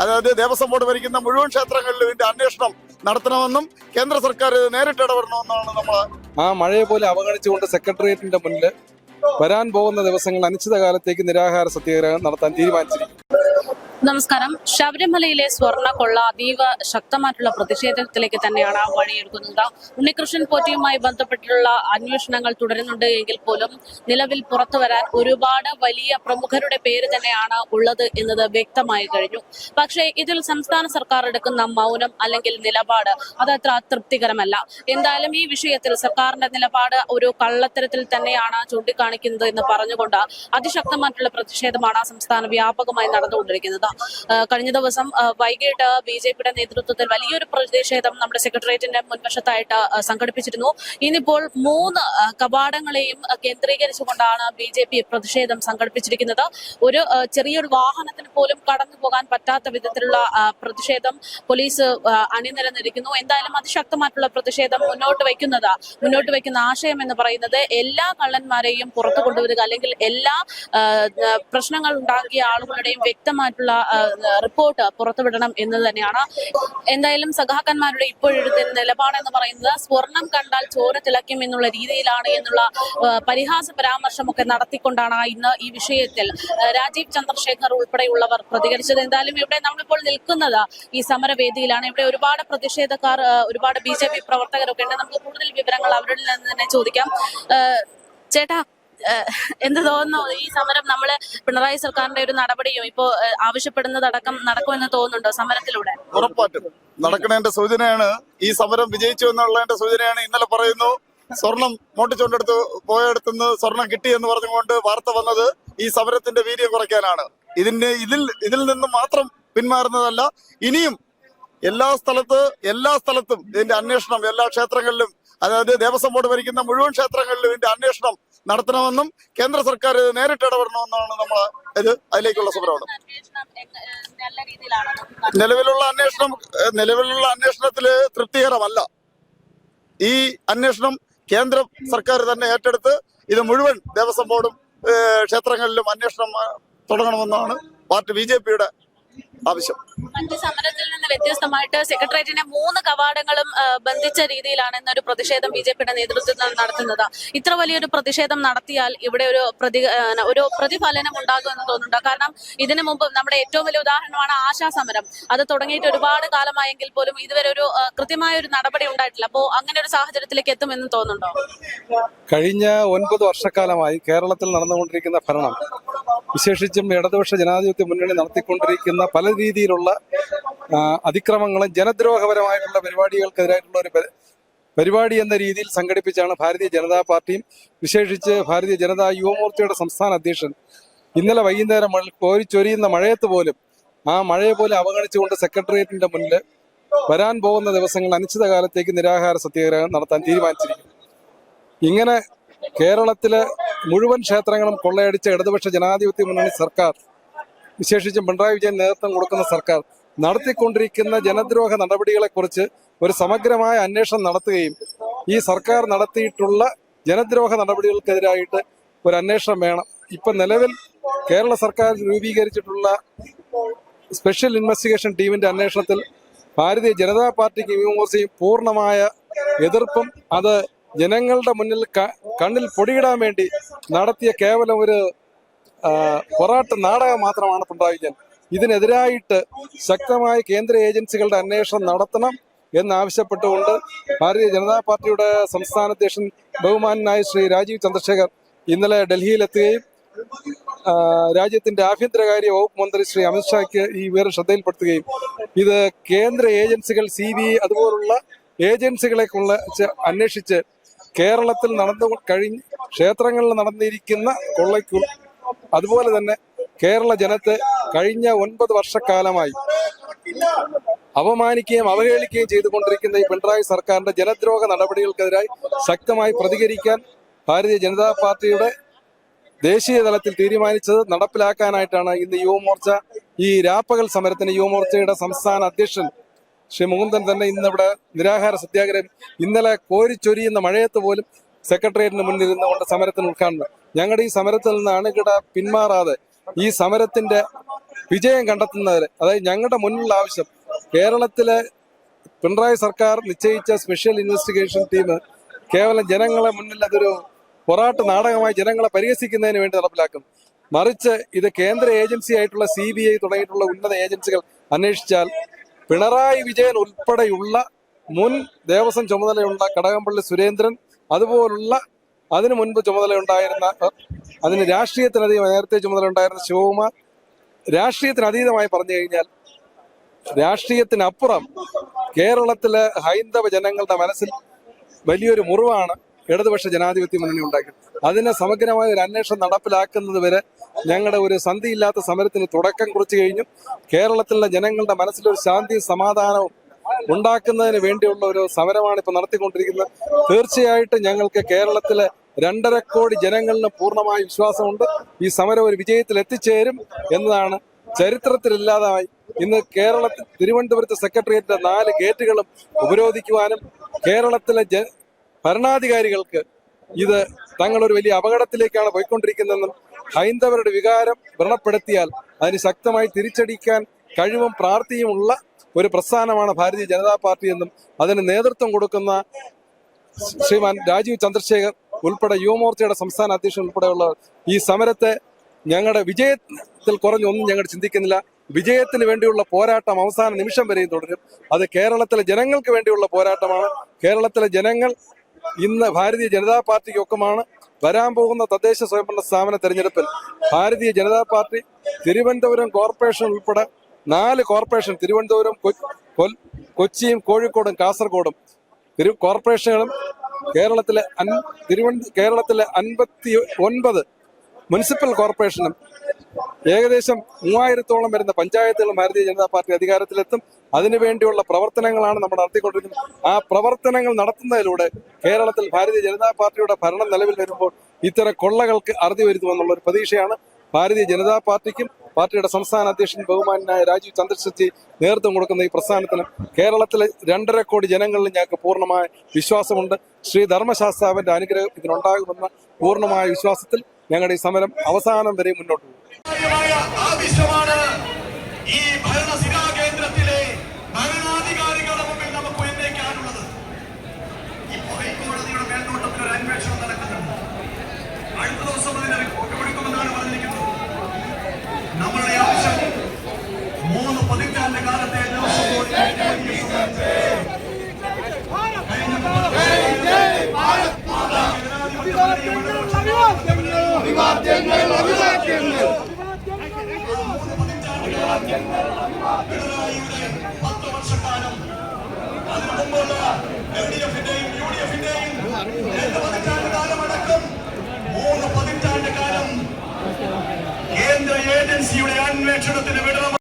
അതായത് ദേവസ്വം ബോർഡ് ഭരിക്കുന്ന മുഴുവൻ ക്ഷേത്രങ്ങളിലും ഇതിന്റെ അന്വേഷണം നടത്തണമെന്നും കേന്ദ്ര സർക്കാർ നേരിട്ട് ഇടപെടണമെന്നാണ് നമ്മൾ ആ മഴയെ പോലെ അവഗണിച്ചുകൊണ്ട് സെക്രട്ടേറിയറ്റിന്റെ മുന്നിൽ വരാൻ പോകുന്ന ദിവസങ്ങൾ അനിശ്ചിതകാലത്തേക്ക് നിരാഹാര സത്യാഗ്രഹം നടത്താൻ തീരുമാനിച്ചിരിക്കുന്നു. നമസ്കാരം. ശബരിമലയിലെ സ്വർണ കൊള്ള അതീവ ശക്തമായിട്ടുള്ള പ്രതിഷേധത്തിലേക്ക് തന്നെയാണ് വഴിയെടുക്കുന്നത് ഉണ്ണികൃഷ്ണൻ പോറ്റിയുമായി ബന്ധപ്പെട്ടുള്ള അന്വേഷണങ്ങൾ തുടരുന്നുണ്ട് എങ്കിൽ പോലും നിലവിൽ പുറത്തു വരാൻ ഒരുപാട് വലിയ പ്രമുഖരുടെ പേര് തന്നെയാണ് ഉള്ളത് എന്നത് വ്യക്തമായി കഴിഞ്ഞു. പക്ഷേ ഇതിൽ സംസ്ഥാന സർക്കാർ എടുക്കുന്ന മൗനം അല്ലെങ്കിൽ നിലപാട് അത് അത്ര തൃപ്തികരമല്ല. എന്തായാലും ഈ വിഷയത്തിൽ സർക്കാരിന്റെ നിലപാട് ഒരു കള്ളത്തരത്തിൽ തന്നെയാണ് ചൂണ്ടിക്കാണിക്കുന്നത് എന്ന് പറഞ്ഞുകൊണ്ട് അതിശക്തമായിട്ടുള്ള പ്രതിഷേധമാണ് സംസ്ഥാന വ്യാപകമായി നടന്നുകൊണ്ടിരിക്കുന്നത്. കഴിഞ്ഞ ദിവസം വൈകിട്ട് ബി ജെ പിയുടെ നേതൃത്വത്തിൽ വലിയൊരു പ്രതിഷേധം നമ്മുടെ സെക്രട്ടേറിയറ്റിന്റെ മുൻവശത്തായിട്ട് സംഘടിപ്പിച്ചിരുന്നു. ഇന്നിപ്പോൾ മൂന്ന് കവാടങ്ങളെയും കേന്ദ്രീകരിച്ചുകൊണ്ടാണ് ബി ജെ പി പ്രതിഷേധം സംഘടിപ്പിച്ചിരിക്കുന്നത്. ഒരു ചെറിയൊരു വാഹനത്തിന് പോലും കടന്നു പോകാൻ പറ്റാത്ത വിധത്തിലുള്ള പ്രതിഷേധം പോലീസ് അണിനിരന്നിരിക്കുന്നു. എന്തായാലും അതിശക്തമായിട്ടുള്ള പ്രതിഷേധം മുന്നോട്ട് വയ്ക്കുന്നത് മുന്നോട്ട് വയ്ക്കുന്ന ആശയം എന്ന് പറയുന്നത് എല്ലാ കള്ളന്മാരെയും പുറത്തു കൊണ്ടുവരിക അല്ലെങ്കിൽ എല്ലാ പ്രശ്നങ്ങൾ ഉണ്ടാക്കിയ ആളുകളുടെയും വ്യക്തമായിട്ടുള്ള റിപ്പോർട്ട് പുറത്തുവിടണം എന്ന് തന്നെയാണ്. എന്തായാലും സഖാക്കന്മാരുടെ ഇപ്പോഴത്തെ നിലപാട് എന്ന് പറയുന്നത് സ്വർണം കണ്ടാൽ ചോര തിളയ്ക്കും എന്നുള്ള രീതിയിലാണ് എന്നുള്ള പരിഹാസ പരാമർശമൊക്കെ നടത്തിക്കൊണ്ടാണ് ഇന്ന് ഈ വിഷയത്തിൽ രാജീവ് ചന്ദ്രശേഖർ ഉൾപ്പെടെയുള്ളവർ പ്രതികരിച്ചത്. എന്തായാലും ഇവിടെ നമ്മളിപ്പോൾ നിൽക്കുന്നത് ഈ സമരവേദിയിലാണ്. ഇവിടെ ഒരുപാട് പ്രതിഷേധക്കാർ ഒരുപാട് ബി ജെ പി പ്രവർത്തകരൊക്കെ ഉണ്ട്. നമുക്ക് കൂടുതൽ വിവരങ്ങൾ അവരിൽ നിന്ന് തന്നെ ചോദിക്കാം. ചേട്ടാ എന്ത് തോന്നുന്നു? ഈ സമരം നമ്മൾ പിണറായി സർക്കാരിന്റെ ഒരു നടപടിയും ഇപ്പോ ആവശ്യപ്പെടുന്നത് ആവശ്യപ്പെടുന്നതടക്കം നടക്കുമെന്ന് തോന്നുന്നുണ്ടോ സമരത്തിലൂടെ? ഉറപ്പായിട്ടും. നടക്കണേന്റെ സൂചനയാണ് ഈ സമരം വിജയിച്ചു എന്നുള്ളതിന്റെ സൂചനയാണ് ഇന്നലെ പറയുന്നു. സ്വർണം മോട്ടിച്ചോണ്ടെടുത്ത് പോയടുത്തുനിന്ന് സ്വർണം കിട്ടി എന്ന് പറഞ്ഞുകൊണ്ട് വാർത്ത വന്നത് ഈ സമരത്തിന്റെ വീര്യം കുറയ്ക്കാനാണ്. ഇതിന്റെ ഇതിൽ ഇതിൽ നിന്ന് മാത്രം പിന്മാറുന്നതല്ല ഇനിയും എല്ലാ സ്ഥലത്ത് എല്ലാ സ്ഥലത്തും ഇതിന്റെ അന്വേഷണം എല്ലാ ക്ഷേത്രങ്ങളിലും അതായത് ദേവസ്വം ബോർഡ് ഭരിക്കുന്ന മുഴുവൻ ക്ഷേത്രങ്ങളിലും ഇതിന്റെ അന്വേഷണം നടത്തണമെന്നും കേന്ദ്ര സർക്കാർ നേരിട്ട് ഇടപെടണമെന്നാണ് നമ്മൾ ഇത് അതിലേക്കുള്ള സമരമാണ് നിലവിലുള്ള അന്വേഷണം നിലവിലുള്ള അന്വേഷണത്തിൽ തൃപ്തികരമല്ല. ഈ അന്വേഷണം കേന്ദ്ര സർക്കാർ തന്നെ ഏറ്റെടുത്ത് ഇത് മുഴുവൻ ദേവസ്വം ബോർഡും ക്ഷേത്രങ്ങളിലും അന്വേഷണം തുടങ്ങണമെന്നാണ് പാർട്ടി ബി ജെ പിയുടെ ആവശ്യം. മറ്റ് സമരത്തിൽ നിന്ന് വ്യത്യസ്തമായിട്ട് സെക്രട്ടേറിയറ്റിനെ മൂന്ന് കവാടങ്ങളും ബന്ധിച്ച രീതിയിലാണ് ഇന്നൊരു പ്രതിഷേധം ബി ജെ പിയുടെ നേതൃത്വത്തിൽ നടത്തുന്നത്. ഇത്ര വലിയൊരു പ്രതിഷേധം നടത്തിയാൽ ഇവിടെ ഒരു പ്രതി ഒരു പ്രതിഫലനം ഉണ്ടാകുമെന്ന് തോന്നുന്നുണ്ട്. കാരണം ഇതിനു മുമ്പ് നമ്മുടെ ഏറ്റവും വലിയ ഉദാഹരണമാണ് ആശാ സമരം അത് തുടങ്ങിയിട്ട് ഒരുപാട് കാലമായെങ്കിൽ പോലും ഇതുവരെ ഒരു കൃത്യമായ ഒരു നടപടി ഉണ്ടായിട്ടില്ല. അപ്പോൾ അങ്ങനെ ഒരു സാഹചര്യത്തിലേക്ക് എത്തുമെന്ന് തോന്നുന്നുണ്ടോ? കഴിഞ്ഞ ഒൻപത് വർഷക്കാലമായി കേരളത്തിൽ നടന്നുകൊണ്ടിരിക്കുന്ന ഭരണം വിശേഷിച്ചും ഇടതുപക്ഷ ജനാധിപത്യ മുന്നണി നടത്തിക്കൊണ്ടിരിക്കുന്ന പല രീതിയിലുള്ള അതിക്രമങ്ങളും ജനദ്രോഹപരമായിട്ടുള്ള പരിപാടികൾക്കെതിരായിട്ടുള്ള ഒരു പരിപാടി എന്ന രീതിയിൽ സംഘടിപ്പിച്ചാണ് ഭാരതീയ ജനതാ പാർട്ടിയും വിശേഷിച്ച് ഭാരതീയ ജനതാ യുവമോർച്ചയുടെ സംസ്ഥാന അധ്യക്ഷൻ. ഇന്നലെ വൈകുന്നേരം കോരിച്ചൊരിയുന്ന മഴയത്ത് പോലും ആ മഴയെ പോലെ അവഗണിച്ചുകൊണ്ട് സെക്രട്ടേറിയറ്റിന്റെ മുന്നിൽ വരാൻ പോകുന്ന ദിവസങ്ങൾ അനിശ്ചിതകാലത്തേക്ക് നിരാഹാര സത്യാഗ്രഹം നടത്താൻ തീരുമാനിച്ചിരിക്കുന്നു. ഇങ്ങനെ കേരളത്തിലെ മുഴുവൻ ക്ഷേത്രങ്ങളും കൊള്ളയടിച്ച ഇടതുപക്ഷ ജനാധിപത്യ മുന്നണി സർക്കാർ വിശേഷിച്ചും പിണറായി വിജയൻ നേതൃത്വം കൊടുക്കുന്ന സർക്കാർ നടത്തിക്കൊണ്ടിരിക്കുന്ന ജനദ്രോഹ നടപടികളെക്കുറിച്ച് ഒരു സമഗ്രമായ അന്വേഷണം നടത്തുകയും ഈ സർക്കാർ നടത്തിയിട്ടുള്ള ജനദ്രോഹ നടപടികൾക്കെതിരായിട്ട് ഒരു അന്വേഷണം വേണം. ഇപ്പൊ നിലവിൽ കേരള സർക്കാർ രൂപീകരിച്ചിട്ടുള്ള സ്പെഷ്യൽ ഇൻവെസ്റ്റിഗേഷൻ ടീമിന്റെ അന്വേഷണത്തിൽ ഭാരതീയ ജനതാ പാർട്ടിക്ക് യുവമോർച്ചയും പൂർണമായ എതിർപ്പും അത് ജനങ്ങളുടെ മുന്നിൽ കണ്ണിൽ പൊടിയിടാൻ വേണ്ടി നടത്തിയ കേവലം ഒരു പൊറാട്ട് നാടകം മാത്രമാണ് പിണറായി വിജയൻ ഇതിനെതിരായിട്ട് ശക്തമായ കേന്ദ്ര ഏജൻസികളുടെ അന്വേഷണം നടത്തണം എന്നാവശ്യപ്പെട്ടുകൊണ്ട് ഭാരതീയ ജനതാ പാർട്ടിയുടെ സംസ്ഥാന അധ്യക്ഷൻ ബഹുമാനായ ശ്രീ രാജീവ് ചന്ദ്രശേഖർ ഇന്നലെ ഡൽഹിയിലെത്തുകയും രാജ്യത്തിന്റെ ആഭ്യന്തരകാര്യ വകുപ്പ് മന്ത്രി ശ്രീ അമിത്ഷായ്ക്ക് ഈ വിവരം ശ്രദ്ധയിൽപ്പെടുത്തുകയും ഇത് കേന്ദ്ര ഏജൻസികൾ സി ബി അതുപോലുള്ള ഏജൻസികളെ കുള്ള അന്വേഷിച്ച് കേരളത്തിൽ നടന്നു കഴിഞ്ഞ് ക്ഷേത്രങ്ങളിൽ നടന്നിരിക്കുന്ന കൊള്ളയ്ക്കു അതുപോലെ തന്നെ കേരള ജനത്തെ കഴിഞ്ഞ ഒൻപത് വർഷക്കാലമായി അപമാനിക്കുകയും അവഹേളിക്കുകയും ചെയ്തുകൊണ്ടിരിക്കുന്ന ഈ പിണറായി സർക്കാരിന്റെ ജനദ്രോഹ നടപടികൾക്കെതിരായി ശക്തമായി പ്രതികരിക്കാൻ ഭാരതീയ ജനതാ പാർട്ടിയുടെ ദേശീയ തലത്തിൽ തീരുമാനിച്ചത് നടപ്പിലാക്കാനായിട്ടാണ് ഇന്ന് യുവമോർച്ച. ഈ രാപ്പകൽ സമരത്തിന് യുവമോർച്ചയുടെ സംസ്ഥാന അധ്യക്ഷൻ ശ്രീ മുകുന്ദൻ തന്നെ ഇന്നിവിടെ നിരാഹാര സത്യാഗ്രഹം ഇന്നലെ കോരിച്ചൊരിയുന്ന മഴയത്ത് പോലും സെക്രട്ടേറിയറ്റിന് മുന്നിൽ നിന്നുകൊണ്ട് സമരത്തിന് ഉദ്ഘാടനം ഞങ്ങളുടെ ഈ സമരത്തിൽ നിന്ന് അണുകിട പിന്മാറാതെ ഈ സമരത്തിന്റെ വിജയം കണ്ടെത്തുന്നതിന് അതായത് ഞങ്ങളുടെ മുന്നിലുള്ള ആവശ്യം കേരളത്തിലെ പിണറായി സർക്കാർ നിശ്ചയിച്ച സ്പെഷ്യൽ ഇൻവെസ്റ്റിഗേഷൻ ടീം കേവലം ജനങ്ങളെ മുന്നിൽ അതൊരു പൊറാട്ട് നാടകമായി ജനങ്ങളെ പരിഹസിക്കുന്നതിന് വേണ്ടി നടപ്പിലാക്കും. മറിച്ച് ഇത് കേന്ദ്ര ഏജൻസി ആയിട്ടുള്ള സി ബി ഐ തുടങ്ങിയിട്ടുള്ള ഉന്നത ഏജൻസികൾ അന്വേഷിച്ചാൽ പിണറായി വിജയൻ ഉൾപ്പെടെയുള്ള മുൻ ദേവസ്വം ചുമതലയുള്ള കടകംപള്ളി സുരേന്ദ്രൻ അതുപോലുള്ള അതിനു മുൻപ് ചുമതല ഉണ്ടായിരുന്ന അതിന് രാഷ്ട്രീയത്തിനധികം നേരത്തെ ചുമതല ഉണ്ടായിരുന്ന ശിവകുമാർ രാഷ്ട്രീയത്തിന് അതീതമായി പറഞ്ഞു കഴിഞ്ഞാൽ രാഷ്ട്രീയത്തിനപ്പുറം കേരളത്തിലെ ഹൈന്ദവ ജനങ്ങളുടെ മനസ്സിൽ വലിയൊരു മുറിവാണ് ഇടതുപക്ഷ ജനാധിപത്യ മുന്നണി ഉണ്ടാക്കിയത്. അതിനെ സമഗ്രമായ ഒരു അന്വേഷണം നടപ്പിലാക്കുന്നത് വരെ ഞങ്ങളുടെ ഒരു സന്ധിയില്ലാത്ത സമരത്തിന് തുടക്കം കുറിച്ചു കഴിഞ്ഞു. കേരളത്തിലെ ജനങ്ങളുടെ മനസ്സിലൊരു ശാന്തിയും സമാധാനവും ഉണ്ടാക്കുന്നതിന് വേണ്ടിയുള്ള ഒരു സമരമാണ് ഇപ്പോൾ നടത്തിക്കൊണ്ടിരിക്കുന്നത്. തീർച്ചയായിട്ടും ഞങ്ങൾക്ക് കേരളത്തിലെ രണ്ടര കോടി ജനങ്ങളിന് പൂർണമായ വിശ്വാസമുണ്ട്. ഈ സമരം ഒരു വിജയത്തിൽ എത്തിച്ചേരും എന്നതാണ് ചരിത്രത്തിലില്ലാതായി. ഇന്ന് കേരളത്തിൽ തിരുവനന്തപുരത്ത് സെക്രട്ടേറിയറ്റിന്റെ നാല് ഗേറ്റുകളും ഉപരോധിക്കുവാനും കേരളത്തിലെ ജ ഭരണാധികാരികൾക്ക് ഇത് തങ്ങളൊരു വലിയ അപകടത്തിലേക്കാണ് പോയിക്കൊണ്ടിരിക്കുന്നതെന്നും ഹൈന്ദവരുടെ വികാരം വ്രണപ്പെടുത്തിയാൽ അതിന് ശക്തമായി തിരിച്ചടിക്കാൻ കഴിവും പ്രാർത്ഥിയുമുള്ള ഒരു പ്രസ്ഥാനമാണ് ഭാരതീയ ജനതാ പാർട്ടി എന്നും അതിന് നേതൃത്വം കൊടുക്കുന്ന ശ്രീമാൻ രാജീവ് ചന്ദ്രശേഖർ ഉൾപ്പെടെ യുവമോർച്ചയുടെ സംസ്ഥാന അധ്യക്ഷൻ ഉൾപ്പെടെയുള്ള ഈ സമരത്തെ ഞങ്ങളുടെ വിജയത്തിൽ കുറഞ്ഞൊന്നും ഞങ്ങൾ ചിന്തിക്കുന്നില്ല. വിജയത്തിന് വേണ്ടിയുള്ള പോരാട്ടം അവസാന നിമിഷം വരെയും തുടരും. അത് കേരളത്തിലെ ജനങ്ങൾക്ക് വേണ്ടിയുള്ള പോരാട്ടമാണ്. കേരളത്തിലെ ജനങ്ങൾ ഇന്ന് ഭാരതീയ ജനതാ പാർട്ടിക്കൊപ്പമാണ്. വരാൻ പോകുന്ന തദ്ദേശ സ്വയംഭരണ സ്ഥാപന തെരഞ്ഞെടുപ്പിൽ ഭാരതീയ ജനതാ പാർട്ടി തിരുവനന്തപുരം കോർപ്പറേഷൻ ഉൾപ്പെടെ നാല് കോർപ്പറേഷൻ തിരുവനന്തപുരം കൊച്ചിയും കോഴിക്കോടും കാസർഗോഡും. തിരു കോർപ്പറേഷനുകളും കേരളത്തിലെ തിരുവനന്ത കേരളത്തിലെ അൻപത്തി ഒൻപത് മുനിസിപ്പൽ കോർപ്പറേഷനും ഏകദേശം മൂവായിരത്തോളം വരുന്ന പഞ്ചായത്തുകളും ഭാരതീയ ജനതാ പാർട്ടി അധികാരത്തിലെത്തും. അതിനുവേണ്ടിയുള്ള പ്രവർത്തനങ്ങളാണ് നമ്മൾ നടത്തിക്കൊണ്ടിരിക്കുന്നത്. ആ പ്രവർത്തനങ്ങൾ നടത്തുന്നതിലൂടെ കേരളത്തിൽ ഭാരതീയ ജനതാ പാർട്ടിയുടെ ഭരണം നിലവിൽ വരുമ്പോൾ ഇത്തരം കൊള്ളകൾക്ക് അറുതി വരുത്തുമെന്നുള്ള ഒരു പ്രതീക്ഷയാണ് ഭാരതീയ ജനതാ പാർട്ടിക്കും പാർട്ടിയുടെ സംസ്ഥാന അധ്യക്ഷൻ ബഹുമാനായ രാജീവ് ചന്ദ്രശെട്ടി നേതൃത്വം കൊടുക്കുന്ന ഈ പ്രസ്ഥാനത്തിന് കേരളത്തിലെ രണ്ടര കോടി ജനങ്ങളിൽ ഞങ്ങൾക്ക് പൂർണമായ വിശ്വാസമുണ്ട്. ശ്രീ ധർമ്മശാസ്താവിന്റെ അനുഗ്രഹം ഇതിനുണ്ടാകുമെന്ന പൂർണമായ വിശ്വാസത്തിൽ ഞങ്ങളുടെ ഈ സമരം അവസാനം വരെ മുന്നോട്ട് പോകും കാര്യമായ ആവശ്യമാണ് ഈ ഭരണസിരാ കേന്ദ്രത്തിലെ ഭരണാധികാരികളുടെ മുമ്പിൽ നമുക്ക് ഉന്നയിക്കാനുള്ളത് ഇപ്പോൾ ഹൈക്കോടതിയുടെ മേൽനോട്ടത്തിൽ ഒരു അന്വേഷണം നടക്കുന്നുണ്ട് അടുത്ത ദിവസം അതിന്റെ റിപ്പോർട്ട് കൊടുക്കുമെന്നാണ് പറഞ്ഞിരിക്കുന്നത് നമ്മളുടെ ആവശ്യം മൂന്ന് പതിറ്റാണ്ട് കാലത്തെ ദേവസ്വം ബോർഡ് കഴിഞ്ഞ പതിറ്റാണ്ട് കാലം കേന്ദ്ര ഏജൻസിയുടെ അന്വേഷണത്തിന് വിടണം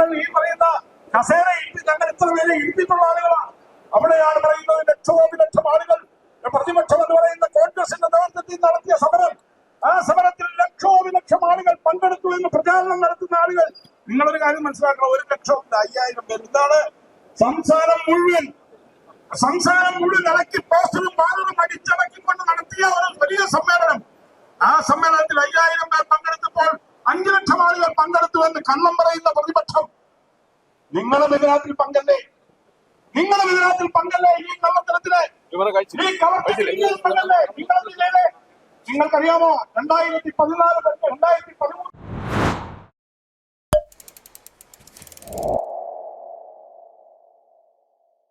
ഞങ്ങൾ ഈ പറയുന്ന കസേര ഇട്ട് ഞങ്ങൾ ഇത്ര പേരെ ഇരുത്തിയിട്ടുള്ള ആളുകളാണ്. അവിടെയാണ് പറയുന്നത് ലക്ഷോപലക്ഷം ആളുകൾ. പ്രതിപക്ഷം എന്ന് പറയുന്ന കോൺഗ്രസിന്റെ നേതൃത്വത്തിൽ നടത്തിയ സമരം. ആ സമരത്തിൽ ലക്ഷോ ലക്ഷോപലക്ഷം ആളുകൾ പങ്കെടുത്തു എന്ന് പ്രചാരണം നടത്തുന്ന ആളുകൾ. നിങ്ങളൊരു കാര്യം മനസ്സിലാക്കണം. ഒരു ലക്ഷം അയ്യായിരം പേര്. ഇതാണ് സംസാരം മുഴുവൻ. സംസാരം മുഴുവൻ ഇളക്കി പോസ്റ്ററും ബാനറും അടിച്ചടക്കിക്കൊണ്ട് നടത്തിയ ഒരു വലിയ സമ്മേളനം. ആ സമ്മേളനത്തിൽ അയ്യായിരം പേർ പങ്കെടുത്തപ്പോൾ അഞ്ചു ലക്ഷം ആളുകൾ പങ്കെടുത്തു എന്ന് കണ്ണം പറയുന്ന പ്രതിപക്ഷം നിങ്ങളും ഇതിനകത്തിൽ പങ്കല്ലേ? നിങ്ങളും ഇതിനകത്തിൽ പങ്കല്ലേ ഈ കള്ളത്തരത്തിന് ഈ പങ്കല്ലേ? നിങ്ങൾക്കറിയാമോ? രണ്ടായിരത്തി പതിനാല് രണ്ടായിരത്തി